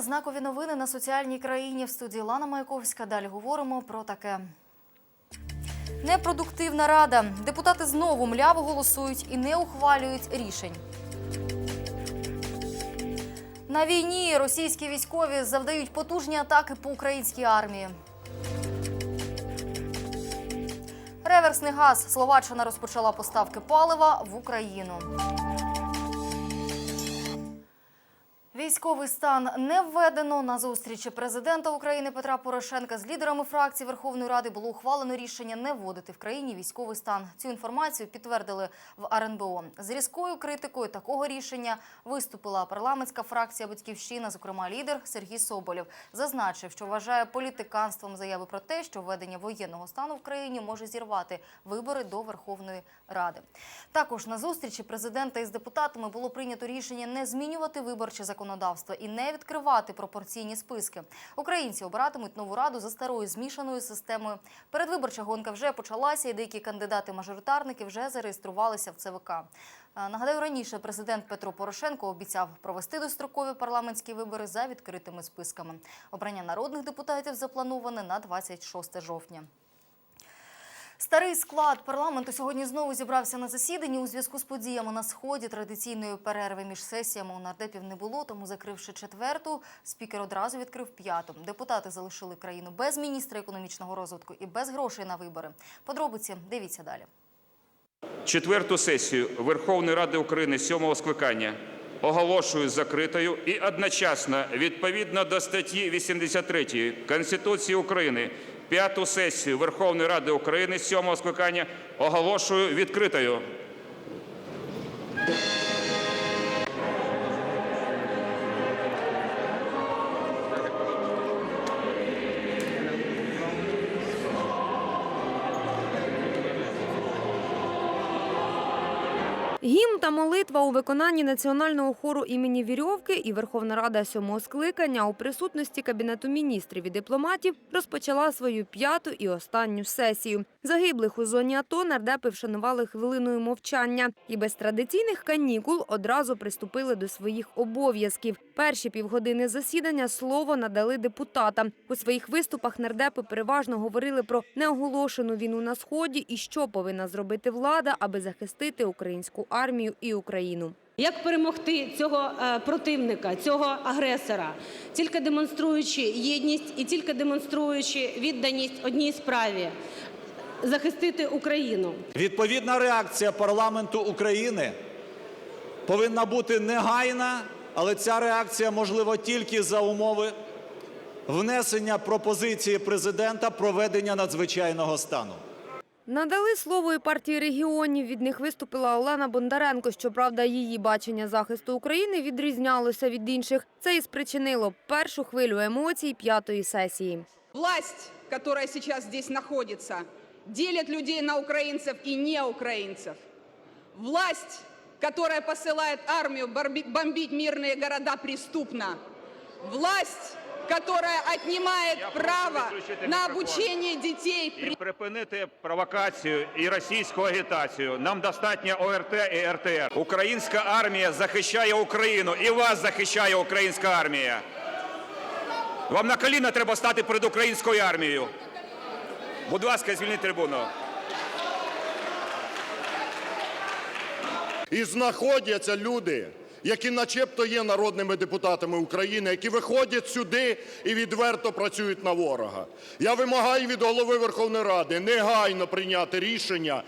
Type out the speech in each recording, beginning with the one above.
знакові новини на соціальній країні. В студії Лана Маяковська. Далі говоримо про таке. Непродуктивна рада. Депутати знову мляво голосують і не ухвалюють рішень. На війні російські військові завдають потужні атаки по українській армії. Реверсний газ. Словаччина розпочала поставки палива в Україну. Військовий стан не введено. На зустрічі президента України Петра Порошенка з лідерами фракції Верховної Ради було ухвалено рішення не вводити в країні військовий стан. Цю інформацію підтвердили в РНБО. З різкою критикою такого рішення виступила парламентська фракція Батьківщина, зокрема лідер Сергій Соболєв. Зазначив, що вважає політиканством заяви про те, що введення воєнного стану в країні може зірвати вибори до Верховної Ради. Також на зустрічі президента із депутатами було прийнято рішення не змінювати виборче законодавство і не відкривати пропорційні списки. Українці обиратимуть нову раду за старою змішаною системою. Передвиборча гонка вже почалася, і деякі кандидати-мажоритарники вже зареєструвалися в ЦВК. Е, Нагадаю, раніше президент Петро Порошенко обіцяв провести дострокові парламентські вибори за відкритими списками. Обрання народних депутатів заплановане на 26 жовтня. Старий склад парламенту сьогодні знову зібрався на засіданні у зв'язку з подіями на сході. Традиційної перерви між сесіями у нардепів не було, тому закривши четверту, спікер одразу відкрив п'яту. Депутати залишили країну без міністра економічного розвитку і без грошей на вибори. Подробиці дивіться далі. Четверту сесію Верховної Ради України сьомого скликання оголошую закритою і одночасно відповідно до статті 83 Конституції України п'яту сесію Верховної Ради України сьомого скликання оголошую відкритою. Молитва у виконанні національного хору імені Вірьовки і Верховна Рада сьомого скликання у присутності Кабінету міністрів і дипломатів розпочала свою п'яту і останню сесію. Загиблих у зоні АТО нардепи вшанували хвилиною мовчання і без традиційних канікул одразу приступили до своїх обов'язків. Перші півгодини засідання слово надали депутатам. У своїх виступах нардепи переважно говорили про неоголошену війну на сході і що повинна зробити влада, аби захистити українську армію і Україну. Як перемогти цього е, противника, цього агресора, тільки демонструючи єдність і тільки демонструючи відданість одній справі захистити Україну. Відповідна реакція парламенту України повинна бути негайна, але ця реакція можлива тільки за умови внесення пропозиції президента проведення надзвичайного стану. Надали слово і партії регіонів. Від них виступила Олена Бондаренко. Щоправда, її бачення захисту України відрізнялося від інших. Це і спричинило першу хвилю емоцій п'ятої сесії. Власть, которая сейчас здесь находится, делит людей на украинцев и неукраинцев. Власть, которая посылает армию борби- бомбить мирные города, преступна. Власть, которая отнимает право на обучение детей. І припинити провокацію і російську агітацію. Нам достатньо ОРТ і РТР. Українська армія захищає Україну, і вас захищає українська армія. Вам на коліна треба стати перед українською армією. Будь ласка, звільніть трибуну. І знаходяться люди, які начебто є народними депутатами України, які виходять сюди і відверто працюють на ворога. Я вимагаю від голови Верховної Ради негайно прийняти рішення,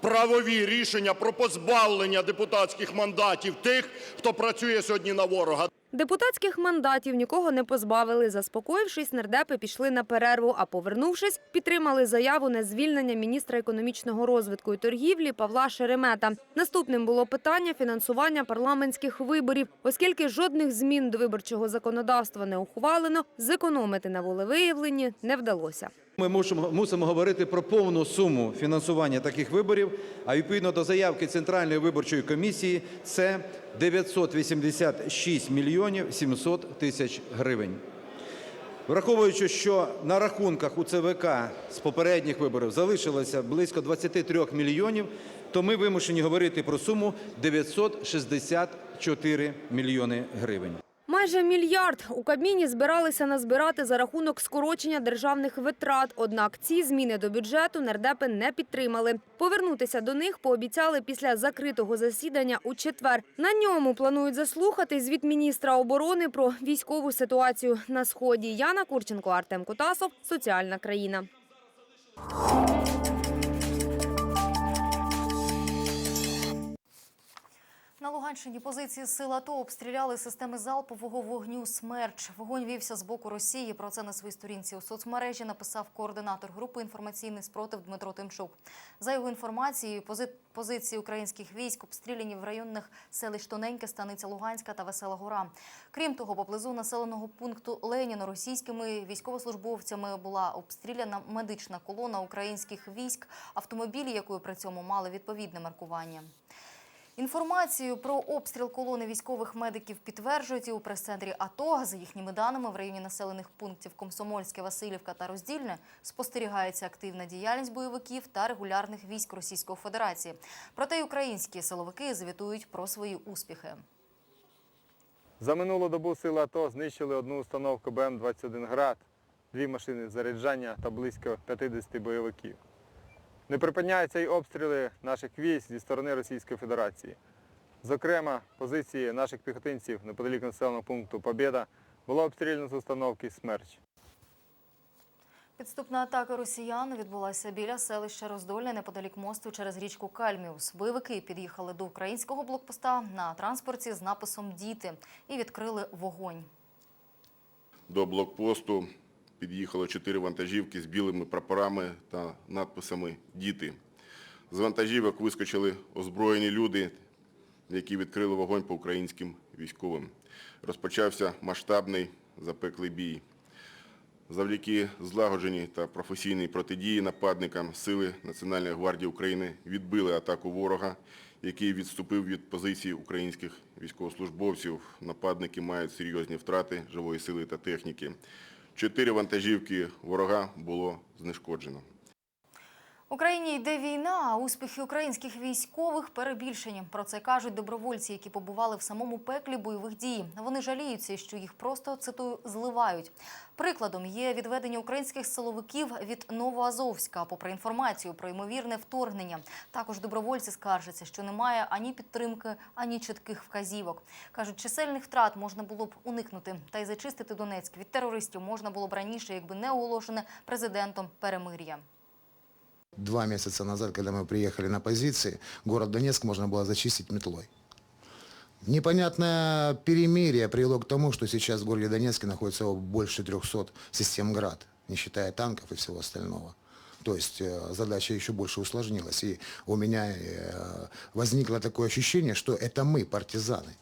правові рішення про позбавлення депутатських мандатів тих, хто працює сьогодні на ворога. Депутатських мандатів нікого не позбавили. Заспокоївшись, нардепи пішли на перерву, а повернувшись, підтримали заяву на звільнення міністра економічного розвитку і торгівлі Павла Шеремета. Наступним було питання фінансування парламентських виборів, оскільки жодних змін до виборчого законодавства не ухвалено, зекономити на волевиявленні не вдалося. Ми мусимо, говорити про повну суму фінансування таких виборів. А відповідно до заявки Центральної виборчої комісії, це 986 мільйонів 700 тисяч гривень. Враховуючи, що на рахунках у ЦВК з попередніх виборів залишилося близько 23 мільйонів, то ми вимушені говорити про суму 964 мільйони гривень. Майже мільярд у Кабміні збиралися назбирати за рахунок скорочення державних витрат. Однак ці зміни до бюджету нардепи не підтримали. Повернутися до них пообіцяли після закритого засідання у четвер. На ньому планують заслухати звіт міністра оборони про військову ситуацію на сході. Яна Курченко, Артем Кутасов. Соціальна країна. На Луганщині позиції сил АТО обстріляли системи залпового вогню «Смерч». Вогонь вівся з боку Росії. Про це на своїй сторінці у соцмережі написав координатор групи «Інформаційний спротив» Дмитро Тимчук. За його інформацією, пози- позиції українських військ обстріляні в районних селищ Тоненьке, Станиця Луганська та Весела Гора. Крім того, поблизу населеного пункту Леніно російськими військовослужбовцями була обстріляна медична колона українських військ, автомобілі якої при цьому мали відповідне маркування. Інформацію про обстріл колони військових медиків підтверджують і у прес-центрі АТО. За їхніми даними, в районі населених пунктів Комсомольське, Васильівка та Роздільне спостерігається активна діяльність бойовиків та регулярних військ Російської Федерації. Проте й українські силовики звітують про свої успіхи. За минулу добу сили АТО знищили одну установку БМ-21 «Град», дві машини заряджання та близько 50 бойовиків. Не припиняються й обстріли наших військ зі сторони Російської Федерації. Зокрема, позиції наших піхотинців неподалік населеного пункту Побєда було обстріляно з установки «Смерч». Підступна атака росіян відбулася біля селища Роздольне неподалік мосту через річку Кальміус. Бойовики під'їхали до українського блокпоста на транспорті з написом Діти і відкрили вогонь. До блокпосту під'їхало чотири вантажівки з білими прапорами та надписами Діти. З вантажівок вискочили озброєні люди, які відкрили вогонь по українським військовим. Розпочався масштабний запеклий бій. Завдяки злагодженій та професійній протидії нападникам сили Національної гвардії України відбили атаку ворога, який відступив від позицій українських військовослужбовців. Нападники мають серйозні втрати живої сили та техніки. Чотири вантажівки ворога було знешкоджено. Україні йде війна, а успіхи українських військових перебільшені. Про це кажуть добровольці, які побували в самому пеклі бойових дій. Вони жаліються, що їх просто цитую зливають. Прикладом є відведення українських силовиків від Новоазовська, попри інформацію про ймовірне вторгнення. Також добровольці скаржаться, що немає ані підтримки, ані чітких вказівок. кажуть, чисельних втрат можна було б уникнути, та й зачистити Донецьк від терористів можна було б раніше, якби не оголошене президентом перемир'я. Два месяца назад, когда мы приехали на позиции, город Донецк можно было зачистить метлой. Непонятное перемирие привело к тому, что сейчас в городе Донецке находится больше 300 систем «Град», не считая танков и всего остального. То есть э, задача еще больше усложнилась. И у меня э, возникло такое ощущение, что это мы, партизаны,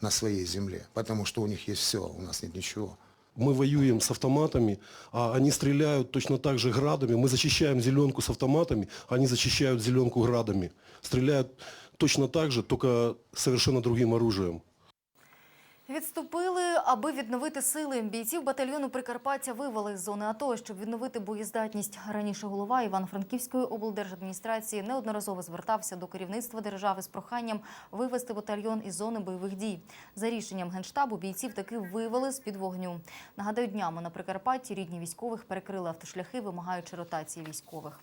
на своей земле. Потому что у них есть все, у нас нет ничего. Мы воюем с автоматами, а они стреляют точно так же градами. Мы защищаем зеленку с автоматами, они защищают зеленку градами. Стреляют точно так же, только совершенно другим оружием. Відступили, аби відновити сили. Бійців батальйону Прикарпаття вивели з зони АТО, щоб відновити боєздатність. Раніше голова Івано-Франківської облдержадміністрації неодноразово звертався до керівництва держави з проханням вивести батальйон із зони бойових дій. За рішенням Генштабу бійців таки вивели з-під вогню. Нагадаю, днями на Прикарпатті рідні військових перекрили автошляхи, вимагаючи ротації військових.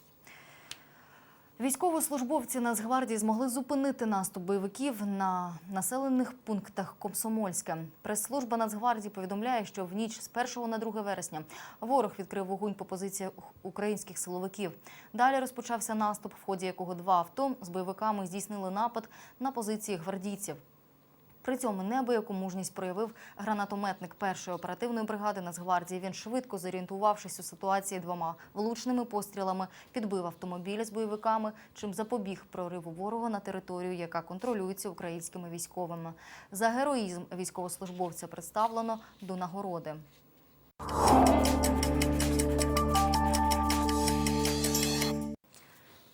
Військовослужбовці Нацгвардії змогли зупинити наступ бойовиків на населених пунктах Комсомольське. Прес-служба Нацгвардії повідомляє, що в ніч з 1 на 2 вересня ворог відкрив вогонь по позиціях українських силовиків. Далі розпочався наступ, в ході якого два авто з бойовиками здійснили напад на позиції гвардійців. При цьому неабияку мужність проявив гранатометник першої оперативної бригади Нацгвардії. Він швидко зорієнтувавшись у ситуації двома влучними пострілами, підбив автомобіль з бойовиками, чим запобіг прориву ворога на територію, яка контролюється українськими військовими. За героїзм військовослужбовця представлено до нагороди.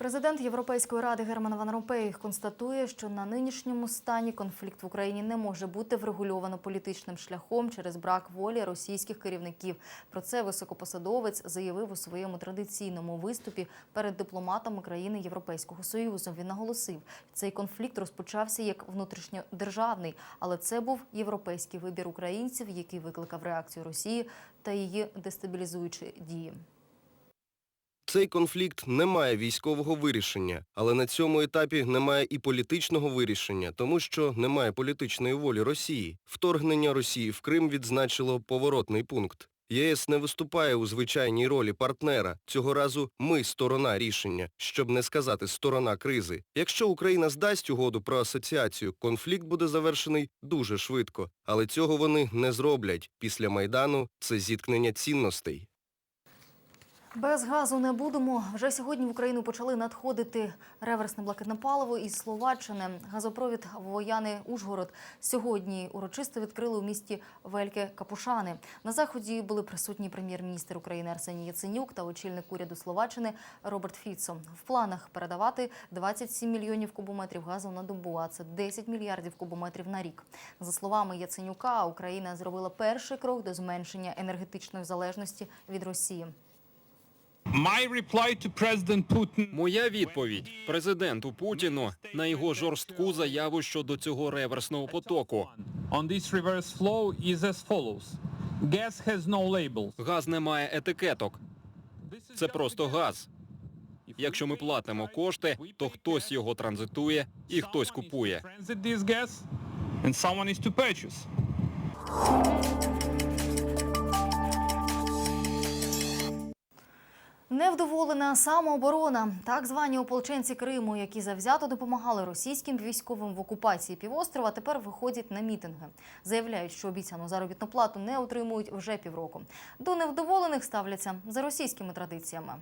Президент Європейської ради Герман Ван Ромпей констатує, що на нинішньому стані конфлікт в Україні не може бути врегульовано політичним шляхом через брак волі російських керівників. Про це високопосадовець заявив у своєму традиційному виступі перед дипломатами країни Європейського союзу. Він наголосив, цей конфлікт розпочався як внутрішньодержавний, але це був європейський вибір українців, який викликав реакцію Росії та її дестабілізуючі дії. Цей конфлікт не має військового вирішення, але на цьому етапі немає і політичного вирішення, тому що немає політичної волі Росії. Вторгнення Росії в Крим відзначило поворотний пункт. ЄС не виступає у звичайній ролі партнера. Цього разу ми сторона рішення, щоб не сказати сторона кризи. Якщо Україна здасть угоду про асоціацію, конфлікт буде завершений дуже швидко. Але цього вони не зроблять. Після Майдану це зіткнення цінностей. Без газу не будемо. Вже сьогодні в Україну почали надходити реверсне блакитне паливо із Словаччини. Газопровід Вояни Ужгород сьогодні урочисто відкрили у місті Вельке Капушани. На заході були присутні прем'єр-міністр України Арсеній Яценюк та очільник уряду Словаччини Роберт Фіцо. В планах передавати 27 мільйонів кубометрів газу на добу, а це 10 мільярдів кубометрів на рік. За словами Яценюка, Україна зробила перший крок до зменшення енергетичної залежності від Росії. Моя відповідь президенту Путіну на його жорстку заяву щодо цього реверсного потоку. Газ не має етикеток. Це просто газ. Якщо ми платимо кошти, то хтось його транзитує і хтось купує. Невдоволена самооборона. Так звані ополченці Криму, які завзято допомагали російським військовим в окупації півострова, тепер виходять на мітинги. Заявляють, що обіцяну заробітну плату не отримують вже півроку. До невдоволених ставляться за російськими традиціями.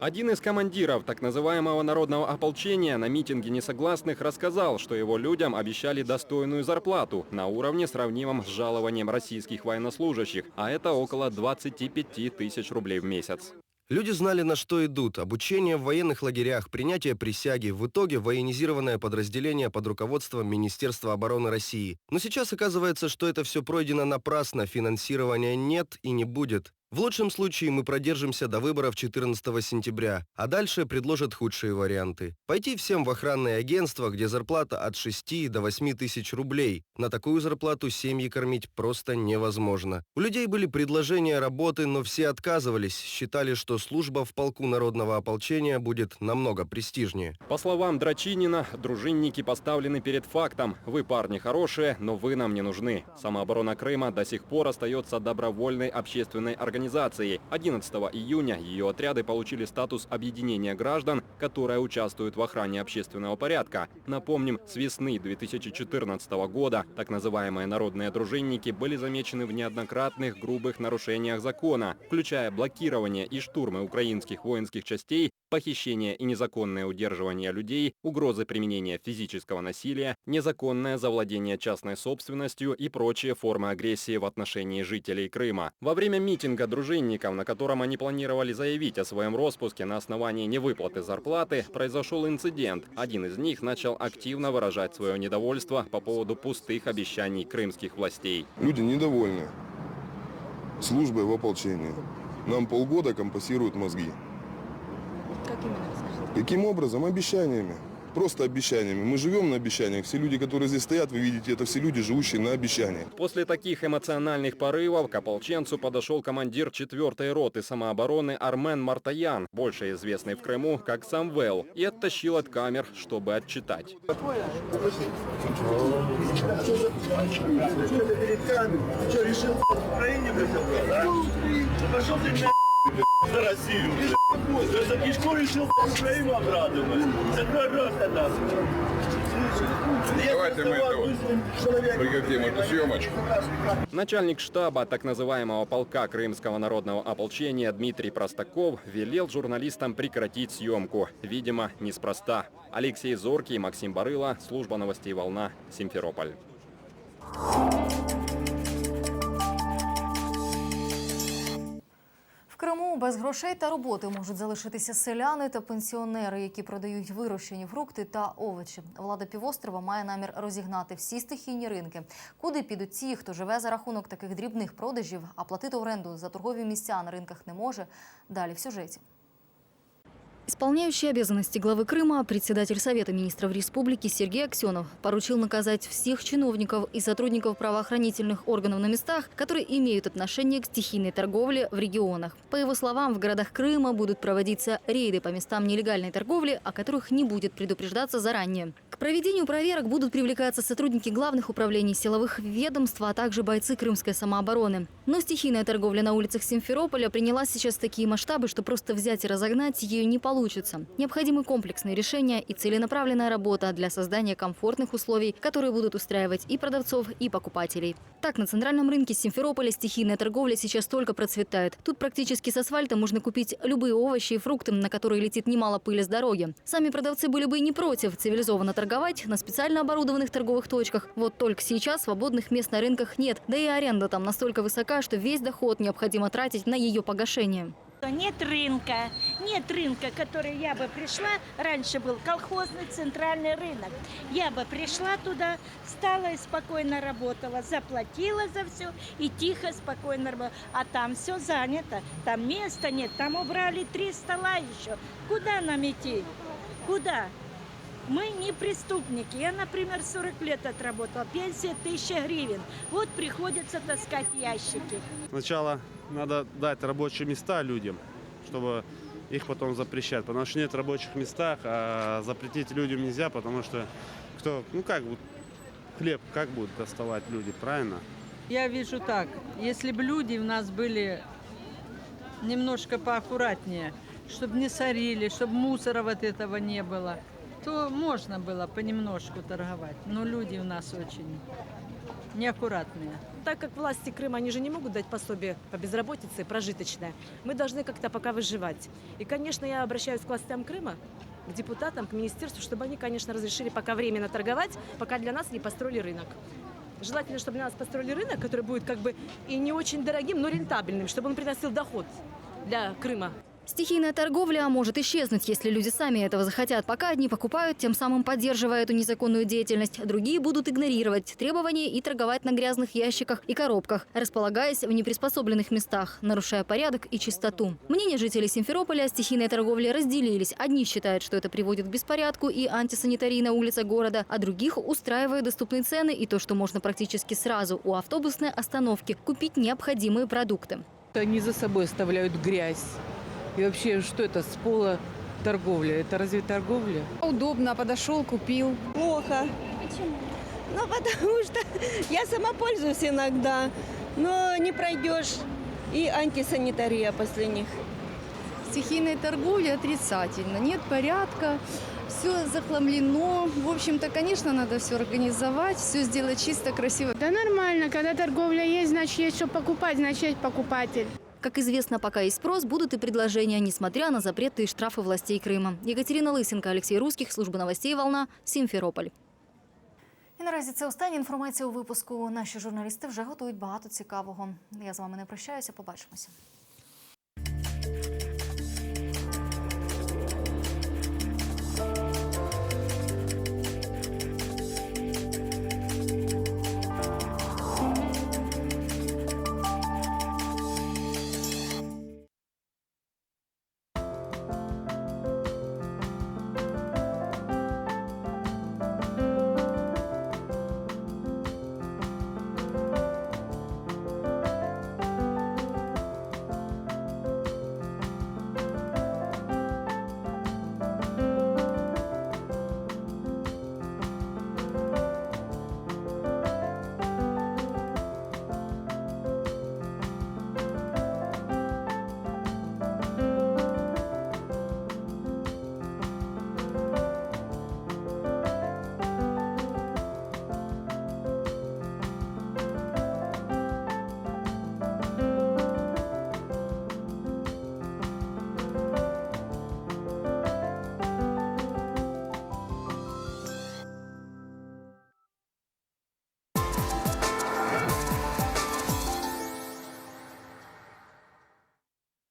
Один из командиров так называемого народного ополчения на митинге несогласных рассказал, что его людям обещали достойную зарплату на уровне, сравнимом с жалованием российских военнослужащих, а это около 25 тысяч рублей в месяц. Люди знали, на что идут. Обучение в военных лагерях, принятие присяги, в итоге военизированное подразделение под руководством Министерства обороны России. Но сейчас оказывается, что это все пройдено напрасно, финансирования нет и не будет. В лучшем случае мы продержимся до выборов 14 сентября, а дальше предложат худшие варианты. Пойти всем в охранное агентство, где зарплата от 6 до 8 тысяч рублей. На такую зарплату семьи кормить просто невозможно. У людей были предложения работы, но все отказывались, считали, что служба в полку народного ополчения будет намного престижнее. По словам Драчинина, дружинники поставлены перед фактом. Вы парни хорошие, но вы нам не нужны. Самооборона Крыма до сих пор остается добровольной общественной организацией. 11 июня ее отряды получили статус объединения граждан, которые участвуют в охране общественного порядка. Напомним, с весны 2014 года так называемые народные дружинники были замечены в неоднократных грубых нарушениях закона, включая блокирование и штурмы украинских воинских частей, похищение и незаконное удерживание людей, угрозы применения физического насилия, незаконное завладение частной собственностью и прочие формы агрессии в отношении жителей Крыма. Во время митинга дружинников, на котором они планировали заявить о своем распуске на основании невыплаты зарплаты, произошел инцидент. Один из них начал активно выражать свое недовольство по поводу пустых обещаний крымских властей. Люди недовольны службой в ополчении. Нам полгода компенсируют мозги. Каким образом? Обещаниями. Просто обещаниями. Мы живем на обещаниях. Все люди, которые здесь стоят, вы видите, это все люди, живущие на обещаниях. После таких эмоциональных порывов к ополченцу подошел командир 4-й роты самообороны Армен Мартаян, больше известный в Крыму как Самвел, и оттащил от камер, чтобы отчитать. За Россию. За за кишку решил Украину обрадовать. За пророк нас. Давайте мы это прекратим эту съемочку. Начальник штаба так называемого полка Крымского народного ополчения Дмитрий Простаков велел журналистам прекратить съемку. Видимо, неспроста. Алексей Зоркий, Максим Барыла, служба новостей «Волна», Симферополь. Криму без грошей та роботи можуть залишитися селяни та пенсіонери, які продають вирощені фрукти та овочі. Влада півострова має намір розігнати всі стихійні ринки. Куди підуть ті, хто живе за рахунок таких дрібних продажів, а платити оренду за торгові місця на ринках не може. Далі в сюжеті. Исполняющий обязанности главы Крыма, председатель Совета министров республики Сергей Аксенов поручил наказать всех чиновников и сотрудников правоохранительных органов на местах, которые имеют отношение к стихийной торговле в регионах. По его словам, в городах Крыма будут проводиться рейды по местам нелегальной торговли, о которых не будет предупреждаться заранее. К проведению проверок будут привлекаться сотрудники главных управлений силовых ведомств, а также бойцы крымской самообороны. Но стихийная торговля на улицах Симферополя приняла сейчас такие масштабы, что просто взять и разогнать ее не получится. Необходимы комплексные решения и целенаправленная работа для создания комфортных условий, которые будут устраивать и продавцов, и покупателей. Так, на центральном рынке Симферополя стихийная торговля сейчас только процветает. Тут практически с асфальта можно купить любые овощи и фрукты, на которые летит немало пыли с дороги. Сами продавцы были бы и не против цивилизованно торговать на специально оборудованных торговых точках. Вот только сейчас свободных мест на рынках нет. Да и аренда там настолько высока, что весь доход необходимо тратить на ее погашение. Нет рынка, нет рынка, который я бы пришла. Раньше был колхозный центральный рынок. Я бы пришла туда, встала и спокойно работала, заплатила за все и тихо, спокойно работала. А там все занято, там места нет, там убрали три стола еще. Куда нам идти? Куда? Мы не преступники. Я, например, 40 лет отработала. Пенсия 1000 гривен. Вот приходится таскать ящики. Сначала надо дать рабочие места людям, чтобы их потом запрещать. Потому что нет рабочих местах, а запретить людям нельзя, потому что кто, ну как, хлеб как будут доставать люди, правильно? Я вижу так, если бы люди у нас были немножко поаккуратнее, чтобы не сорили, чтобы мусора вот этого не было, то можно было понемножку торговать. Но люди у нас очень неаккуратные. Так как власти Крыма, они же не могут дать пособие по безработице прожиточное, мы должны как-то пока выживать. И, конечно, я обращаюсь к властям Крыма, к депутатам, к министерству, чтобы они, конечно, разрешили пока временно торговать, пока для нас не построили рынок. Желательно, чтобы для нас построили рынок, который будет как бы и не очень дорогим, но рентабельным, чтобы он приносил доход для Крыма. Стихийная торговля может исчезнуть, если люди сами этого захотят. Пока одни покупают, тем самым поддерживая эту незаконную деятельность, другие будут игнорировать требования и торговать на грязных ящиках и коробках, располагаясь в неприспособленных местах, нарушая порядок и чистоту. Мнения жителей Симферополя о стихийной торговле разделились. Одни считают, что это приводит к беспорядку и антисанитарии на улице города, а других устраивают доступные цены и то, что можно практически сразу у автобусной остановки купить необходимые продукты. Они за собой оставляют грязь. И вообще, что это с пола торговля? Это разве торговля? Удобно, подошел, купил. Плохо. Почему? Ну, потому что я сама пользуюсь иногда, но не пройдешь. И антисанитария после них. Стихийной торговли отрицательно. Нет порядка, все захламлено. В общем-то, конечно, надо все организовать, все сделать чисто, красиво. Да нормально, когда торговля есть, значит есть что покупать, значит есть покупатель. Как известно, пока есть спрос, будут и предложения, несмотря на запреты и штрафы властей Крыма. Екатерина Лисенко, Алексей Русских, служба новостей «Волна», Сімферополь. І наразі це остання інформація у випуску. Наші журналісти вже готують багато цікавого. Я з вами не прощаюся. Побачимося.